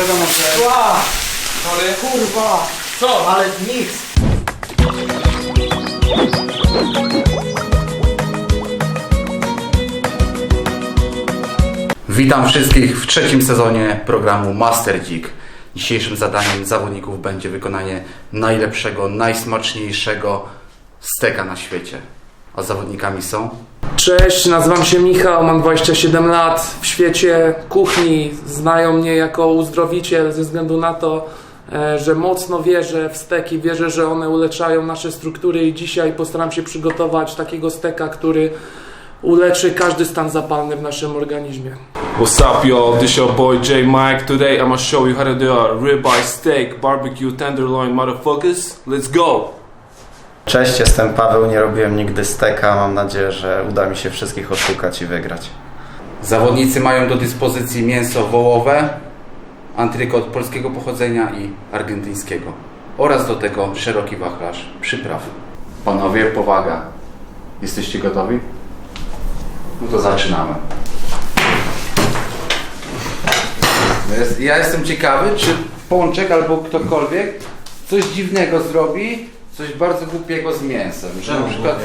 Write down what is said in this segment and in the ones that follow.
wiadomo, że... Ła, Sorry. kurwa, Co? ale nic. Witam wszystkich w trzecim sezonie programu Master Geek. Dzisiejszym zadaniem zawodników będzie wykonanie najlepszego, najsmaczniejszego steka na świecie. A zawodnikami są Cześć, nazywam się Michał, mam 27 lat. W świecie kuchni znają mnie jako uzdrowiciel ze względu na to, e, że mocno wierzę w steki, wierzę, że one uleczają nasze struktury i dzisiaj postaram się przygotować takiego steka, który uleczy każdy stan zapalny w naszym organizmie. What's up, y'all? This your boy J Mike. Today I'm gonna show you how to do a ribeye steak, barbecue tenderloin, motherfuckers. Let's go! Cześć, jestem Paweł, nie robiłem nigdy steka, mam nadzieję, że uda mi się wszystkich oszukać i wygrać. Zawodnicy mają do dyspozycji mięso wołowe, antrykot polskiego pochodzenia i argentyńskiego oraz do tego szeroki wachlarz przypraw. Panowie, powaga. Jesteście gotowi? No to zaczynamy. No Ja jestem ciekawy, czy Pączek albo ktokolwiek coś dziwnego zrobi, coś bardzo głupiego z mięsem. Że na przykład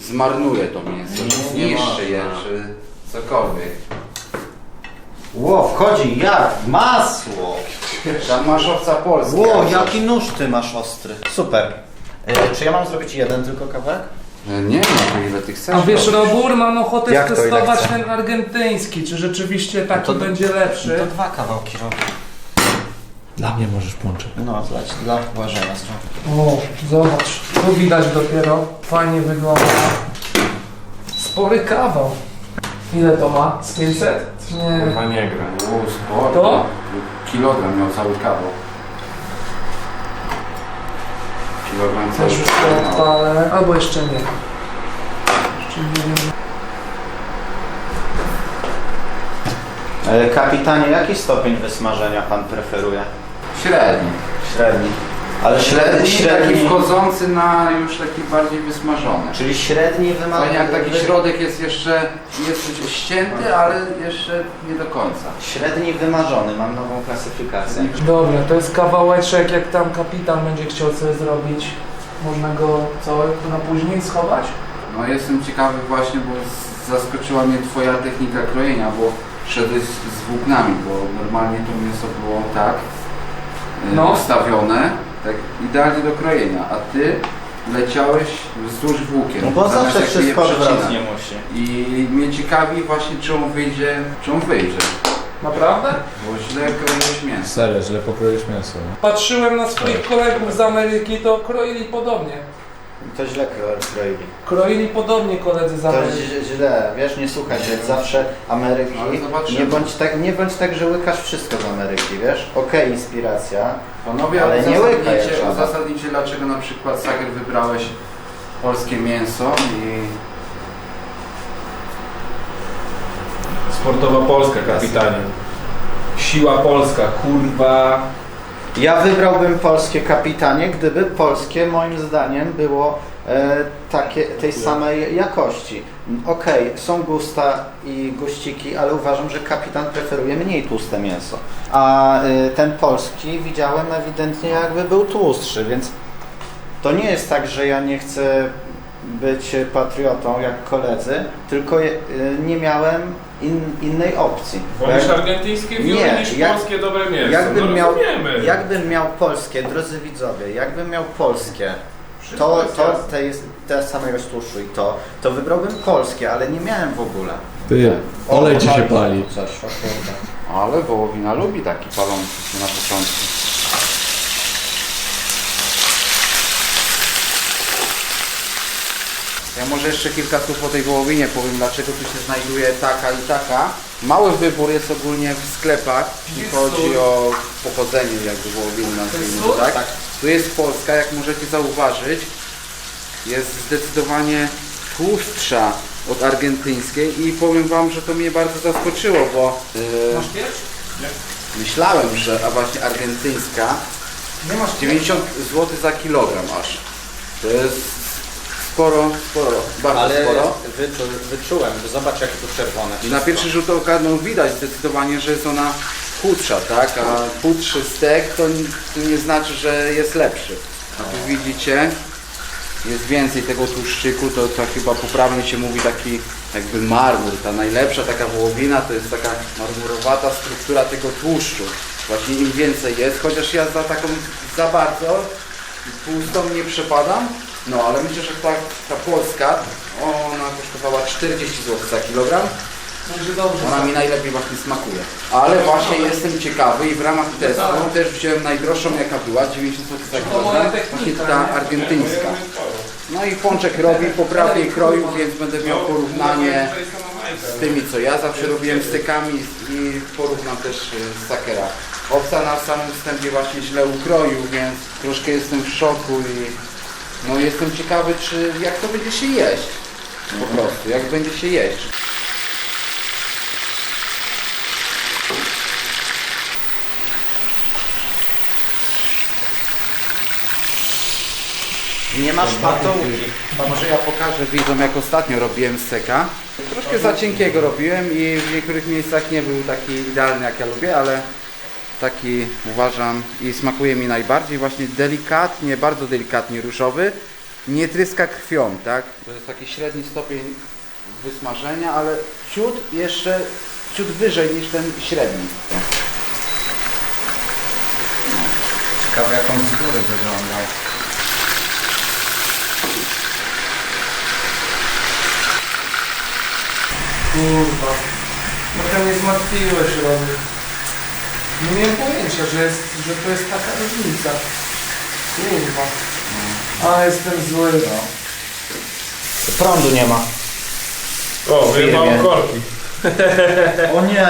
zmarnuje to mięso, Nie, nie zniszczy je, czy cokolwiek. Ło, wchodzi jak masło. Tam masz owca polska. Ło, jaki nóż ty masz ostry. Super. E, czy ja mam zrobić jeden tylko kawałek? E, Nie wiem, ile ty chcesz. A wiesz, robić. Robur, mam ochotę Jak to, ile testować ten argentyński, czy rzeczywiście taki to- będzie lepszy. To dwa kawałki robię. Dla mnie możesz pączek. No, dla, dla Błażeja zrobię. O, zobacz, tu widać dopiero, fajnie wygląda. Spory kawał. Ile to ma? Z 500? Nie. Chyba nie gra. O, sporo. To? Kilogram miał cały kawał. Kilogram cały Też już to kawał. odpalę. Albo jeszcze nie. Jeszcze nie wiem. E, kapitanie, jaki stopień wysmażenia pan preferuje? Średni. Średni. Ale Średni, średni, taki wchodzący na już taki bardziej wysmażony. Czyli średni wymaga... Jak taki środek jest jeszcze jest ścięty, ale jeszcze nie do końca. Średni wymarzony, mam nową klasyfikację. Dobra, to jest kawałeczek, jak tam kapitan będzie chciał sobie zrobić. Można go co, na później schować? No jestem ciekawy właśnie, bo zaskoczyła mnie twoja technika krojenia, bo szedłeś z, z włóknami, bo normalnie to mięso było tak No. ustawione, tak idealnie do krojenia, a ty leciałeś wzdłuż włókien. No bo zawsze wszystko odwrotnie musi. I mnie ciekawi właśnie, czy on wyjdzie, czy on wyjdzie, Naprawdę? bo źle kroiłeś mięso. Serio, źle pokroisz mięso. nie? Patrzyłem na swoich kolegów z Ameryki, to kroili podobnie. To źle kro- kroili. Kroili podobnie koledzy z To Ameryki. źle, źle, wiesz, nie słuchaj się, zawsze Ameryki, zobaczymy. nie bądź, tak, nie bądź tak, że łykasz wszystko z Ameryki, wiesz? Okej, inspiracja, Panowie, Ale ale nie łyka jak uzasadnijcie, trzeba. uzasadnijcie dlaczego na przykład Sager wybrałeś polskie mięso i Sportowa Polska, kapitanie. Siła Polska, kurwa. Ja wybrałbym polskie kapitanie, gdyby polskie moim zdaniem było e, takie, tej samej jakości. Okej, są gusta i guściki, ale uważam, że kapitan preferuje mniej tłuste mięso. A e, ten polski widziałem ewidentnie jakby był tłustszy, więc to nie jest tak, że ja nie chcę być patriotą jak koledzy, tylko e, nie miałem in, innej opcji. Wolisz Jak- argentyńskie Nie, wióry niż jak- polskie dobre mięso. Jakbym, no miał, rozumiemy. jakbym miał polskie, drodzy widzowie, jakbym miał polskie, to, to te, jest, te samego tłuszczu i to, to wybrałbym polskie, ale nie miałem w ogóle. Ty, olej ci się pali. Coś, ale wołowina lubi taki palący się na początku. Ja może jeszcze kilka słów o tej wołowinie powiem, dlaczego tu się znajduje taka i taka. Mały wybór jest ogólnie w sklepach, jeśli chodzi o pochodzenie jakby wołowiny nazwijmy to tak. Tu jest Polska, jak możecie zauważyć, jest zdecydowanie tłustsza od argentyńskiej i powiem Wam, że to mnie bardzo zaskoczyło, bo yy, myślałem, że a właśnie argentyńska Nie masz 90 zł za kilogram aż. To jest sporo, sporo, bardzo Ale sporo. wyczu, wyczułem, zobacz jakie tu czerwone. Na pierwszy rzut oka no, widać zdecydowanie, że jest ona chudsza, tak? A chudszy stek to, n- to nie znaczy, że jest lepszy. A tu widzicie, jest więcej tego tłuszczyku, to, to chyba poprawnie się mówi taki jakby marmur. Ta najlepsza taka wołowina to jest taka marmurowata struktura tego tłuszczu. Właśnie im więcej jest, chociaż ja za taką za bardzo tłustą nie przepadam. No ale myślę, że ta, ta polska, ona kosztowała 40 zł za kilogram. Ona mi najlepiej właśnie smakuje. Ale właśnie jestem ciekawy i w ramach testu też wziąłem najdroższą jaka była, 90 zł za kilogram, właśnie nie? ta argentyńska. No i pączek robi poprawnie kroju, więc będę miał porównanie z tymi co ja zawsze robiłem stykami i porównam też y, z sakera. Owca na samym wstępie właśnie źle ukroił, więc troszkę jestem w szoku i no jestem ciekawy czy jak to będzie się jeść. Po prostu, jak będzie się jeść. Nie masz patołki. Może ja pokażę widzom jak ostatnio robiłem steka. Troszkę za cienkiego robiłem i w niektórych miejscach nie był taki idealny jak ja lubię, ale taki uważam i smakuje mi najbardziej właśnie delikatnie, bardzo delikatnie różowy. Nie tryska krwią, tak? To jest taki średni stopień wysmażenia, ale ciut jeszcze ciut wyżej niż ten średni. Ciekawe jak on z góry. Kurwa. Trochę mnie zmartwiłeś, Romy. Nie miałem pojęcia, że, jest, że to jest taka różnica. Kurwa. A, jestem zły. Prądu nie ma. O, wyjebało Firmie. korki. O nie,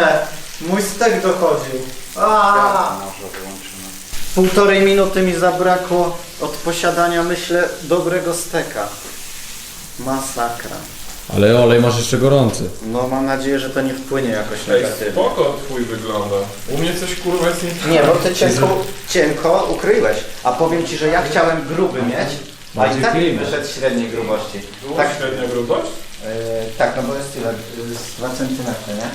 mój stek dochodził. A! Może wyłączymy. Półtorej minuty mi zabrakło od posiadania, myślę, dobrego steka. Masakra. Ale olej masz jeszcze gorący. No mam nadzieję, że to nie wpłynie jakoś Ej, negatywnie. spoko twój wygląda. U mnie coś kurwa jest nie Nie, bo ty cienko, cienko ukryłeś. A powiem ci, że ja chciałem gruby mieć, a i Bardziej tak wyszedł średniej grubości. Było Tak, średnia grubość? e, tak, no bo jest tyle, z 2 cm, nie?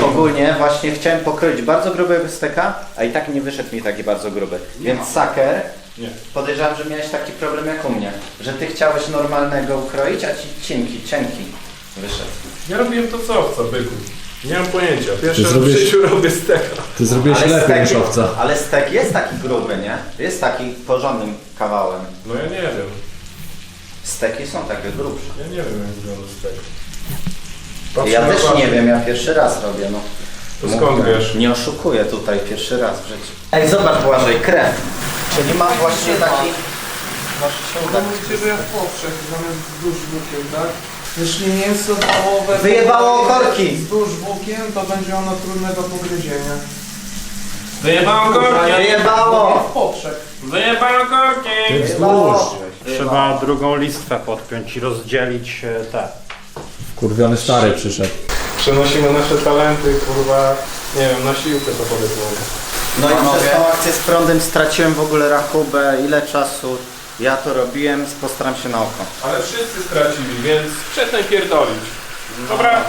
I ogólnie właśnie chciałem pokroić bardzo grubego steka, a i tak nie wyszedł mi taki bardzo gruby. Więc saker, Nie. podejrzewam, że miałeś taki problem jak u mnie, że ty chciałeś normalnego ukroić, a ci cienki, cienki wyszedł. Ja robiłem to co owca, byku. Nie mam pojęcia. Pierwszy raz w zrobiłeś- życiu robię steka. Ty zrobiłeś lepiej stek, niż owca. ale stek jest taki gruby, nie? Jest taki porządnym kawałem. No ja nie wiem. Steki są takie grubsze. Ja nie wiem jak wygląda stek. Ja Patrzę też na nie papier. wiem, ja pierwszy raz robię, no. To skąd Mówię, wiesz? Nie oszukuję tutaj pierwszy raz w życiu. Ej, zobacz Błażej, krew. Czyli mam właśnie taki... Masz To mówicie, że ja w powszech zamiast wzdłuż bukiem, tak? Jeśli mięso wołowe Wyjebało korki. wzdłuż bukiem, to będzie ono trudne do pogryzienia. Wyjebałem korki! Wyjebało! W powszech. Wyjebałem korki! Wzdłuż. Wyjebało! Trzeba drugą listwę podpiąć i rozdzielić e, te. Kurwiony stary przyszedł. Przenosimy nasze talenty, kurwa, nie wiem, na siłkę to powiedzmy. No i przez tą akcję z prądem straciłem w ogóle rachubę, ile czasu ja to robiłem, postaram się na oko. Ale wszyscy stracili, więc przestań pierdolić. Dobra.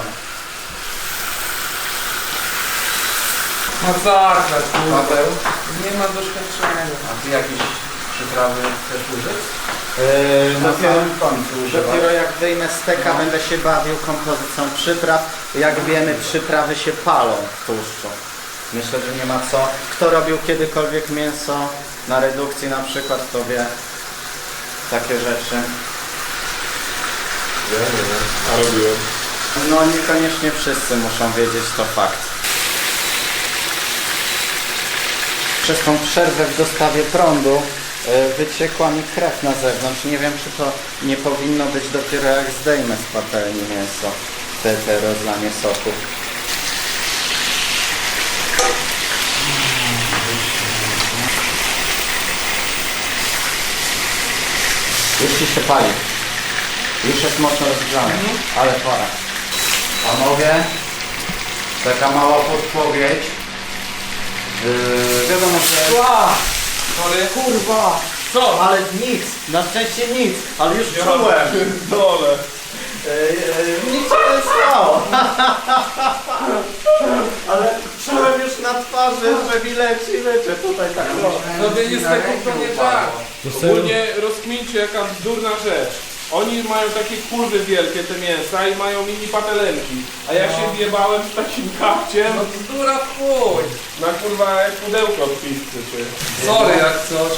Masakra, kurwa. Paweł, Nie ma doświadczenia. a ty jakieś przyprawy chcesz użyć? Yy, Na dopiero, samym końcu używasz. dopiero jak wyjmę steka, będę się bawił kompozycją przypraw. Jak wiemy, przyprawy się palą w tłuszczu. Myślę, że nie ma co. Kto robił kiedykolwiek mięso na redukcji na przykład, to wie takie rzeczy. Ja nie wiem, a robiłem. No niekoniecznie wszyscy muszą wiedzieć, to fakt. Przez tą przerwę w dostawie prądu e, wyciekła mi krew na zewnątrz. Nie wiem, czy to nie powinno być dopiero jak zdejmę z patelni mięso, te, te rozlanie soku. Już ci się pali. Już jest mocno rozgrzany, ale pora. Panowie, taka mała podpowiedź. Yy, wiadomo, że Ła! Sorry. Kurwa! Co? Ale nic, na szczęście nic, ale już czułem. Dole. Yy, yy, nic się nie stało. ale Czułem już na twarzy, że mi leci, leci tutaj tak. Robienie steków to nie tak. Ogólnie rozkmincie jaka bzdurna rzecz. Oni mają takie kurwy wielkie te mięsa i mają mini patelenki. A ja się wjebałem z takim kapciem No bzdura w chuj. na kurwa jak pudełko od pizzy, ty. Sorry jak coś.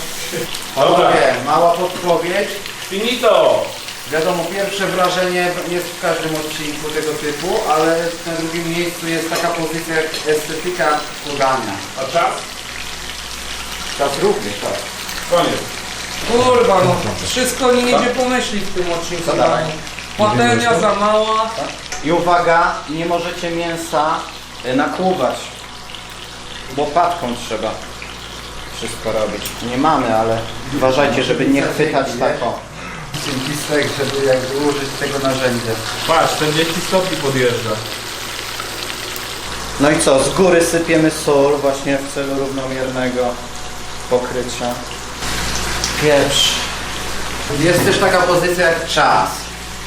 Dobra, Panowie, mała podpowiedź. finito! Wiadomo, pierwsze wrażenie jest w każdym odcinku tego typu, ale na drugim miejscu jest taka pozycja jak estetyka podania. A czas? Czas również, tak. Koniec. Kurwa, no wszystko nie idzie pomyśleć w tym odcinku. Co dalej? Patelnia za mała. I uwaga, nie możecie mięsa y, nakłuwać, bo patką trzeba wszystko robić. Nie mamy, ale uważajcie, żeby nie chwytać tak o. Dzięki stek, żeby jakby użyć tego narzędzia. Patrz, 40 stopni podjeżdża. No i co, z góry sypiemy sól właśnie w celu równomiernego pokrycia. Pieprz. Jest też taka pozycja jak czas.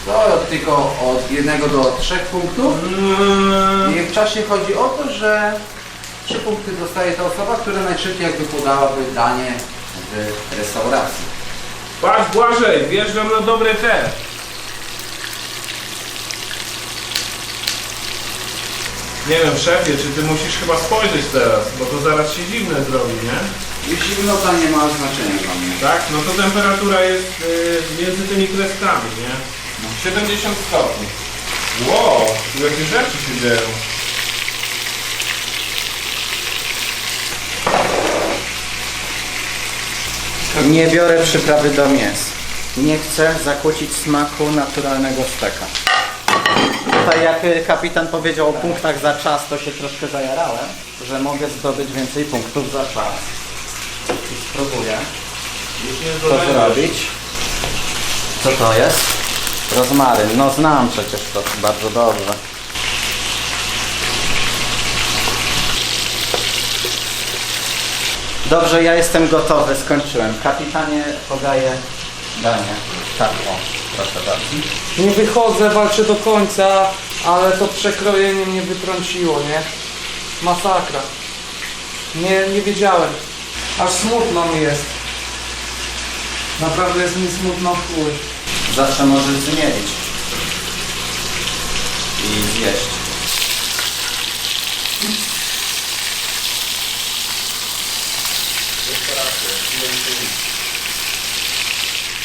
To tylko od jednego do trzech punktów. I w czasie chodzi o to, że trzy punkty dostaje ta osoba, która najszybciej jakby podałaby danie w restauracji. Patrz Błażej, wjeżdżam na dobre te. Nie wiem, szefie, czy ty musisz chyba spojrzeć teraz, bo to zaraz się zimne zrobi, nie? I zimnota nie ma znaczenia dla mnie. Tak? No to temperatura jest y, między tymi kreskami, nie? 70 stopni. Wow, tu jakieś rzeczy się dzieją. Nie biorę przyprawy do mięs. Nie chcę zakłócić smaku naturalnego steka. Tutaj jak y, kapitan powiedział o punktach za czas, to się troszkę zajarałem, że mogę zdobyć więcej punktów za czas. I spróbuję to zrobić. Co to jest? Rozmaryn. No znam przecież to bardzo dobrze. Dobrze, ja jestem gotowy, skończyłem. Kapitanie podaje danie. Tak, o, proszę bardzo. Nie wychodzę, walczę do końca, ale to przekrojenie mnie wytrąciło, nie? Masakra. Nie, nie wiedziałem. Aż smutno mi jest. Naprawdę jest mi smutno w chuj. Zawsze możesz zmienić. I zjeść.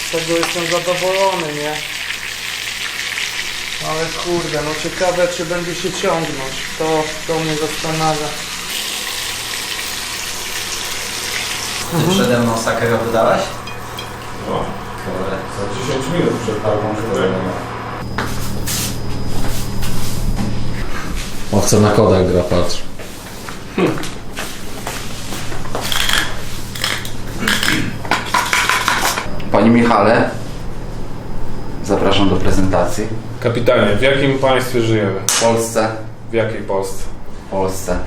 Z tego jestem zadowolony, nie? Ale kurde, no ciekawe czy będzie się ciągnąć. To, to mnie zastanawia. Ty przede mną sakero dodałeś? No, Kurde. za 10 minut przed tobą. O, co na kodach gra, patrz. Panie Michale, zapraszam do prezentacji. Kapitanie, w jakim państwie żyjemy? W Polsce, W jakiej Polsce? w Polsce.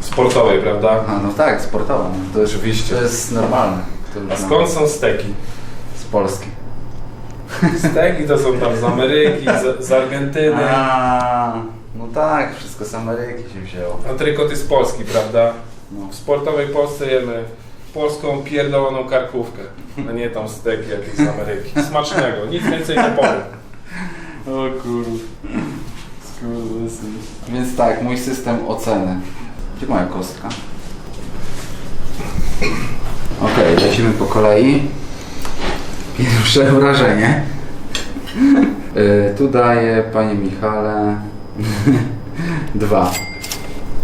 Sportowej, prawda? A, no tak, sportowa. no. To, jest, Oczywiście. to jest normalne. To A skąd są steki? Z Polski. Steki to są tam z Ameryki, z, z Argentyny. A, no tak, wszystko z Ameryki się wzięło. Antrykot jest polski, prawda? No. W sportowej Polsce jemy polską pierdoloną karkówkę, a nie tam steki jakieś z Ameryki. Smacznego, nic więcej nie powiem. O kur... Skurwysyn. Więc tak, mój system oceny. Gdzie moja kostka? Okej, lecimy po kolei. Pierwsze wrażenie. Y, tu daję, panie Michale, dwa.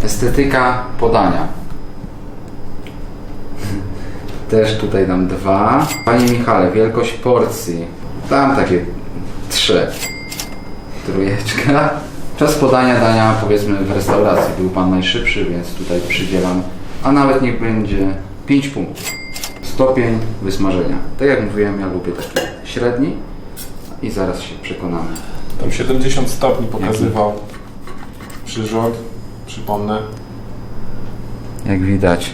Estetyka podania. Też tutaj dam dwa. Panie Michale, wielkość porcji. Dam takie trzy. Trójeczka. Czas podania dania powiedzmy w restauracji. Był Pan najszybszy, więc tutaj przydzielam. A nawet niech będzie 5 punktów. Stopień wysmażenia. Tak jak mówiłem, ja lubię taki średni i zaraz się przekonamy. Tam 70 stopni pokazywał przyrząd, przypomnę. Jak widać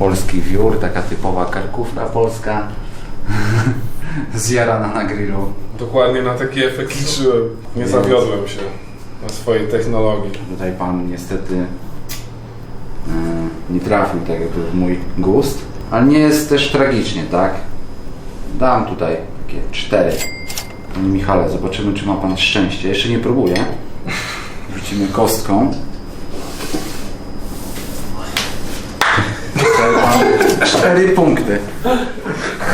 polski wiór, taka typowa karkówka polska zjarana na grillu. Dokładnie na taki efekt liczyłem. Nie zawiodłem się. na swojej technologii. Tutaj pan niestety e, nie trafił tak jakby w mój gust, ale nie jest też tragicznie, tak? Dam tutaj takie cztery. Panie Michale, zobaczymy czy ma pan szczęście. Jeszcze nie próbuję. Rzucimy kostką. Tutaj mam Cztery punkty.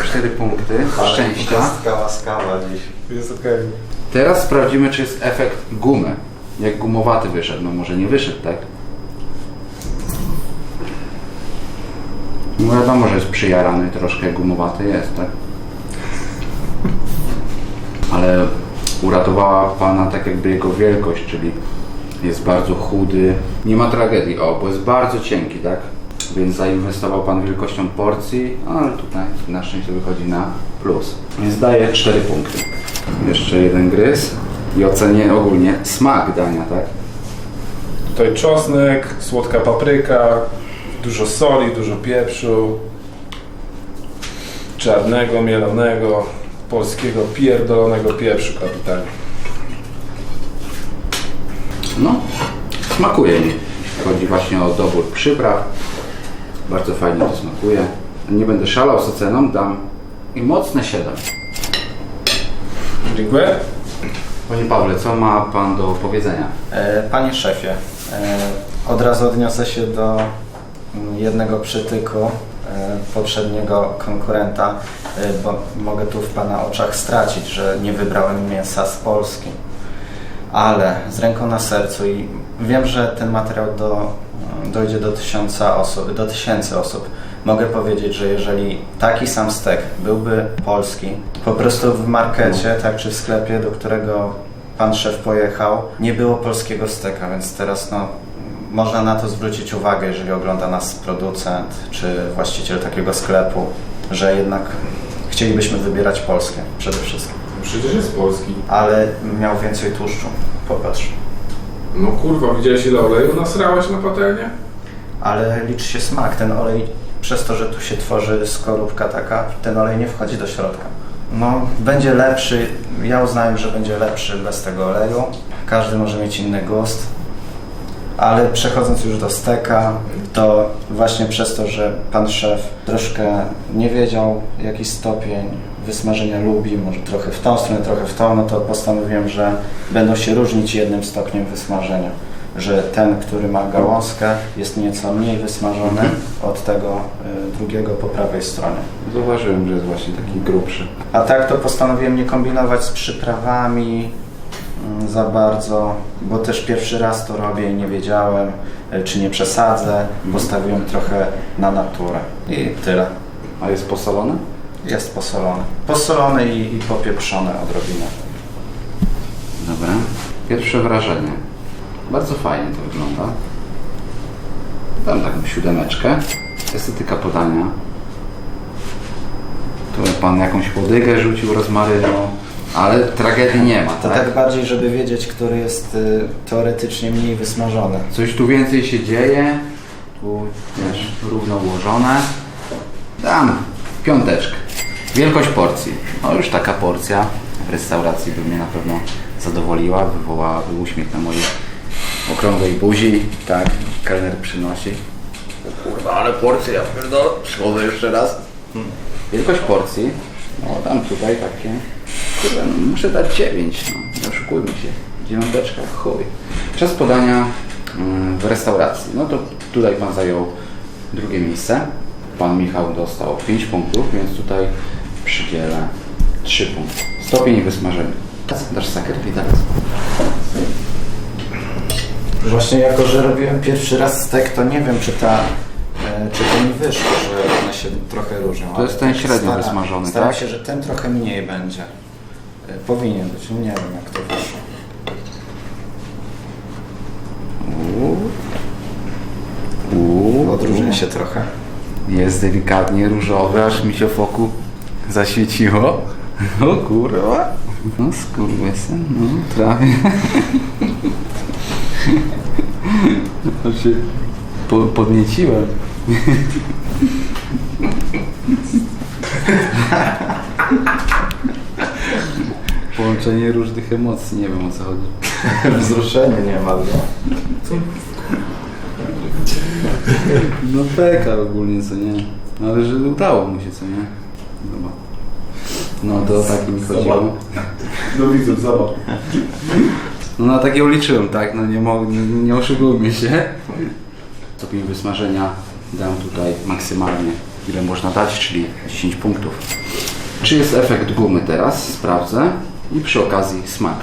Cztery punkty szczęścia. Kostka łaskawa dziś. Jest okej. Teraz sprawdzimy, czy jest efekt gumy. Jak gumowaty wyszedł. No może nie wyszedł, tak? No wiadomo, że jest przyjarany, troszkę gumowaty jest, tak? Ale uratowała Pana tak jakby jego wielkość, czyli jest bardzo chudy. Nie ma tragedii, o, bo jest bardzo cienki, tak? Więc zainwestował Pan wielkością porcji, ale tutaj na szczęście wychodzi na plus. Więc daje 4 punkty. Jeszcze jeden gryz i ocenię ogólnie smak dania, tak? Tutaj czosnek, słodka papryka, dużo soli, dużo pieprzu, czarnego, mielonego, polskiego pierdolonego pieprzu kapitanie. No, smakuje mi. Chodzi właśnie o dobór przypraw. Bardzo fajnie to smakuje. Nie będę szalał z oceną, dam i mocne 7. Dziękuję. Panie Pawle, co ma Pan do powiedzenia? E, Panie szefie, e, od razu odniosę się do jednego przytyku e, poprzedniego konkurenta, bo mogę tu w Pana oczach stracić, że nie wybrałem mięsa z Polski. Ale z ręką na sercu i wiem, że ten materiał do, dojdzie do tysiąca osób, do tysięcy osób. Mogę powiedzieć, że jeżeli taki sam stek byłby polski, po prostu w markecie, tak czy w sklepie, do którego pan szef pojechał, nie było polskiego steka, więc teraz no, można na to zwrócić uwagę, jeżeli ogląda nas producent czy właściciel takiego sklepu, że jednak chcielibyśmy wybierać polskie przede wszystkim. Przecież jest polski. Ale miał więcej tłuszczu, popatrz. No kurwa, widziałeś ile oleju nasrałeś na patelnię? Ale liczy się smak. Ten olej, przez to, że tu się tworzy skorupka taka, ten olej nie wchodzi do środka. No, będzie lepszy. Ja uznałem, że będzie lepszy bez tego oleju. Każdy może mieć inny gust. Ale przechodząc już do steka, to właśnie przez to, że pan szef troszkę nie wiedział jaki stopień wysmażenia lubi, może trochę w tą stronę, trochę w tą, no to postanowiłem, że będą się różnić jednym stopniem wysmażenia. Że ten, który ma gałązkę jest nieco mniej wysmażony od tego y, drugiego po prawej stronie. Zauważyłem, że jest właśnie taki grubszy. A tak to postanowiłem nie kombinować z przyprawami mm, za bardzo, bo też pierwszy raz to robię i nie wiedziałem, y, czy nie przesadzę. Postawiłem trochę na naturę i tyle. A jest posolony? Jest posolony. Posolony i, i popieprzony odrobinę. Dobra. Pierwsze wrażenie. Bardzo fajnie to wygląda. Dam taką siódemeczkę. Estetyka podania. Tu pan jakąś łodygę rzucił rozmarynu, ale tragedii nie ma, To tak? tak bardziej, żeby wiedzieć, który jest y, teoretycznie mniej wysmażony. Coś tu więcej się dzieje. Tu też równo ułożone. Dam piąteczkę. Wielkość porcji. No już taka porcja w restauracji by mnie na pewno zadowoliła, wywołałaby uśmiech na mojej okrągłej buzi. Tak, kelner przynosi. O kurwa, ale porcja, ja pierdolę. Słowo jeszcze raz. Hmm. Wielkość porcji. No dam tutaj takie. Kurde, no, muszę dać 9, no. Nie oszukujmy się. Dziewiąteczka, chuj. Czas podania mm, w restauracji. No to tutaj Pan zajął drugie miejsce. Pan Michał dostał 5 punktów, więc tutaj przydzielę 3 punkty. Stopień wysmażenia. Dasz sakerki teraz. Właśnie jako, że robiłem pierwszy raz stek, to nie wiem, czy ta e, czy to mi wyszło, że one się trochę różnią. To jest ten średnio staram- wysmażony, Staram tak? się, że ten trochę mniej będzie. E, Powinien być, nie wiem jak to wyszło. Uuu. Odróżnia się trochę. Jest delikatnie różowy, aż mi się foku zaświeciło. O kurwa. No skurwysyn, no. To się po, podnieciłem. Połączenie różnych emocji, nie wiem o co chodzi. Wzruszenie niemal, no. No beka ogólnie, co nie? No, ale że udało mu się, co nie? No to o taki mi chodziło. Do widzów, zobacz. No na takiego liczyłem, tak? No nie, mo- nie, nie oszukujmy się. Stopień wysmażenia dam tutaj maksymalnie ile można dać, czyli 10 punktów. Czy jest efekt gumy teraz? Sprawdzę. I przy okazji smak.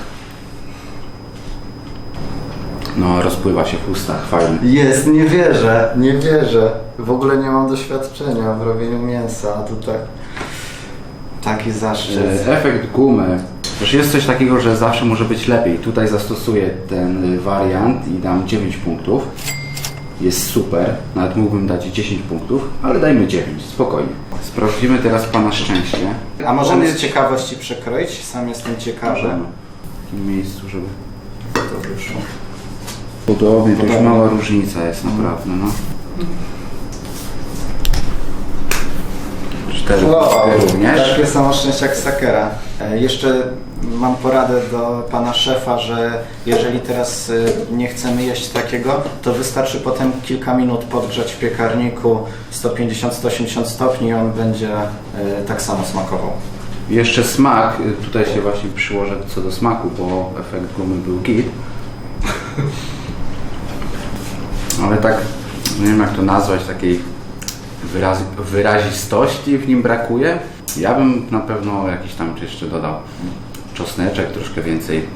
No rozpływa się w ustach, fajnie. Jest, nie wierzę, nie wierzę. W ogóle nie mam doświadczenia w robieniu mięsa, a tutaj taki zaszczyt. E, Efekt gumy. Też jest coś takiego, że zawsze może być lepiej. Tutaj zastosuję ten y, wariant i dam 9 punktów. Jest super. Nawet mógłbym dać 10 punktów, ale dajmy 9, spokojnie. Sprawdzimy teraz Pana szczęście. A możemy z ciekawości przekroić? Sam jestem ciekawy. Możemy. W takim miejscu, żeby... To wyszło. Podobnie, to już mała różnica jest naprawdę, no. Cztery Wow, punkty również. takie samo szczęście jak Sakera. E, Jeszcze mam poradę do pana szefa, że jeżeli teraz y, nie chcemy jeść takiego, to wystarczy potem kilka minut podgrzać w piekarniku 150-180 stopni i on będzie y, tak samo smakował. Jeszcze smak, tutaj się właśnie przyłożę co do smaku, bo efekt gumy był git. Ale tak, nie wiem jak to nazwać, takiej wyraz, wyrazistości w nim brakuje. Ja bym na pewno jakiś tam jeszcze dodał czosneczek, troszkę więcej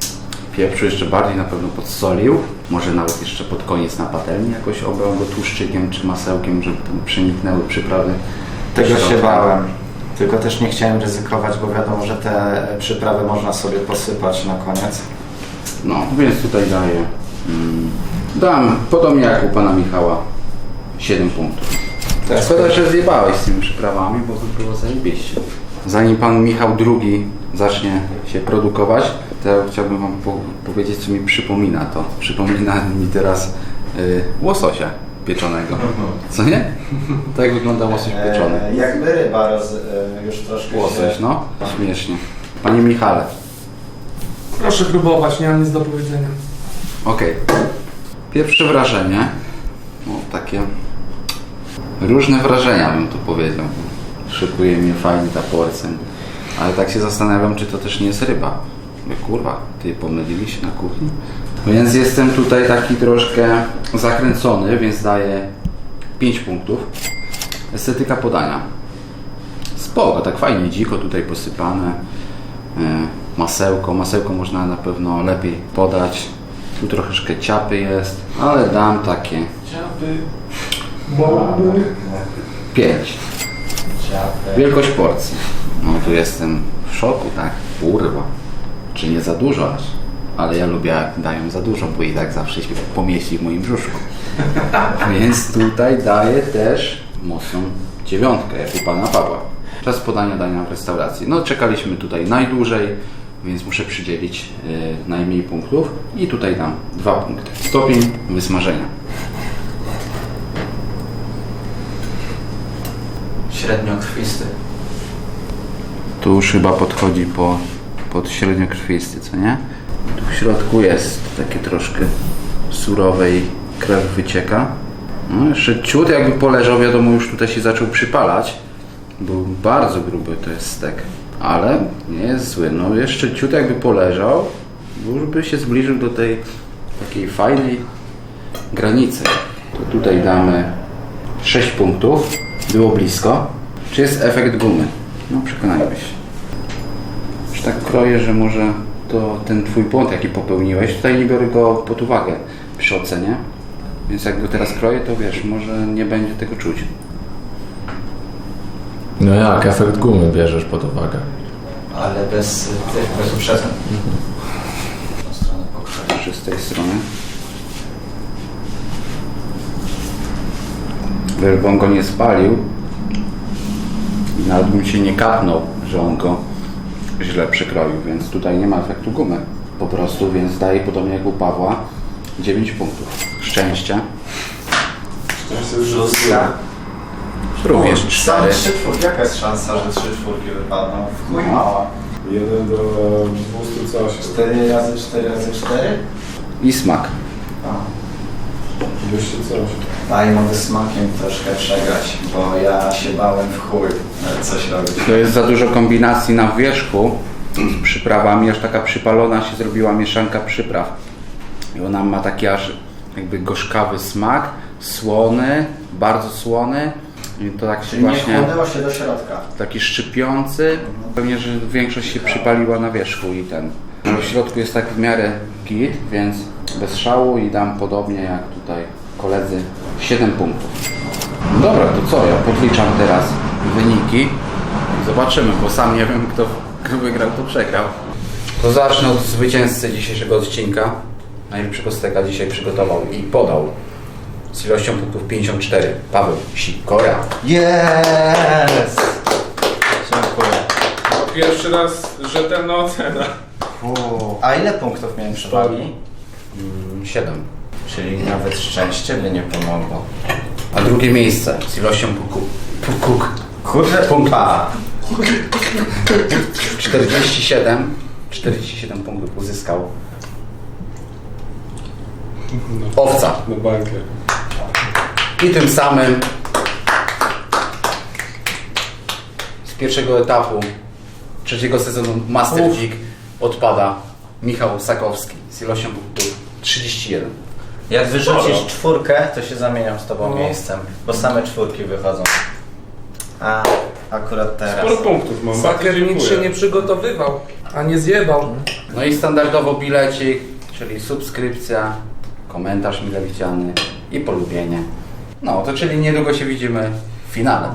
pieprzu, jeszcze bardziej na pewno podsolił. Może nawet jeszcze pod koniec na patelni jakoś obrał go tłuszczykiem czy masełkiem, żeby tam przeniknęły przyprawy. Tego się bałem. Tylko też nie chciałem ryzykować, bo wiadomo, że te przyprawy można sobie posypać na koniec. No, więc tutaj daję. Mm, dam, podobnie jak u pana Michała, 7 punktów. Teraz Szkoda, że zjebałeś z tymi przyprawami, bo by było zajebiście. Zanim pan Michał II zacznie się produkować, to ja chciałbym wam po powiedzieć, co mi przypomina to. Przypomina mi teraz y, łososia pieczonego. Co nie? Tak wygląda łosoś pieczony. E, jakby ryba roz, e, już troszkę Łosoś, się... no. Śmiesznie. Panie Michale, Proszę próbować, nie mam nic do powiedzenia. Okej. Pierwsze wrażenie. No, takie różne wrażenia bym tu powiedział. Szykuje mnie fajnie ta. Ale tak się zastanawiam, czy to też nie jest ryba. Mówię, kurwa, ty pomylili się na kuchni? Więc jestem tutaj taki troszkę zakręcony, więc daję 5 punktów. Estetyka podania. Spoko, tak fajnie dziko tutaj posypane. E, Masełko, masełko można na pewno lepiej podać. Tu troszeczkę ciapy jest, ale dam takie Ciapy. 5. Wielkość porcji. No tu jestem w szoku, tak? Kurwa. Czy nie za dużo aż? Ale ja lubię jak dają za dużo, bo i tak zawsze się pomieści w moim brzuszku. Więc tutaj daję też mocną dziewiątkę, jak u pana Pawła. Czas podania dania w restauracji. No czekaliśmy tutaj najdłużej, więc muszę przydzielić y, najmniej punktów i tutaj dam dwa punkty. Stopień wysmażenia. Średniokrwisty. Tu już chyba podchodzi po, pod średniokrwisty, co nie? Tu w środku jest takie troszkę surowej krew wycieka. No jeszcze ciut jakby poleżał, wiadomo już tutaj się zaczął przypalać. Był bardzo gruby to jest stek, ale nie jest zły. No jeszcze ciut jakby poleżał, już by się zbliżył do tej takiej fajnej granicy. To tutaj damy 6 punktów. Było blisko. Czy jest efekt gumy? No przekonajmy się. Już tak kroję, że może to ten twój błąd jaki popełniłeś, tutaj nie biorę go pod uwagę przy ocenie. Więc jak go teraz kroję, to wiesz, może nie będzie tego czuć. No jak, efekt gumy bierzesz pod uwagę. Ale bez tych, bez uprzedzeń. Tą stronę pokroję. Jeszcze z tej strony. Wiesz, bo on go nie spalił. Nawet bym się nie kapnął, że on go źle przekroił, więc tutaj nie ma efektu gumy. Po prostu, więc daję podobnie jak u Pawła 9 punktów. Szczęścia. Szóstka. Również Są 4. trzy czwórki. Jaka jest szansa, że trzy czwórki wypadną? W chuj mała. Jeden do 200 coś. 4 razy 4 razy 4? I smak. 200 coś. A i mogę smakiem troszkę przegrać, bo ja się bałem w chuj coś robić. To jest za dużo kombinacji na wierzchu z przyprawami, aż taka przypalona się zrobiła mieszanka przypraw. I ona ma taki aż jakby gorzkawy smak, słony, bardzo słony. I to tak się Czyli nie właśnie chłonęło się do środka. taki szczypiący. Pewnie, że większość się przypaliła na wierzchu i ten. W środku jest tak w miarę git, więc bez szału i dam podobnie jak tutaj koledzy 7 punktów. Dobra, to co? Ja podliczam teraz wyniki zobaczymy, bo sam nie wiem kto, kto wygrał, kto przegrał. To zacznę od zwycięzcy dzisiejszego odcinka. Najlepszego steka dzisiaj przygotował i podał z ilością punktów 54. Paweł Sikora. Yes! Dziękuję. Pierwszy raz rzetelna ocena. Fu. A ile punktów miałem przewagi? 7. Czyli nawet szczęście by nie pomogło. A drugie miejsce z ilością puku. Pukuk. Kurde, punkta. 47. 47 punktów uzyskał. Owca. Na bankier. I tym samym z pierwszego etapu trzeciego sezonu Master League odpada Michał Sakowski z ilością punktów 31. Jak wyrzucisz czwórkę, to się zamieniam z tobą miejscem, bo same czwórki wychodzą. A, akurat teraz. Sporo punktów mam. Saker nic się nie przygotowywał, a nie zjebał. No i standardowo bilecik, czyli subskrypcja, komentarz mile widziany i polubienie. No to czyli niedługo się widzimy w finale.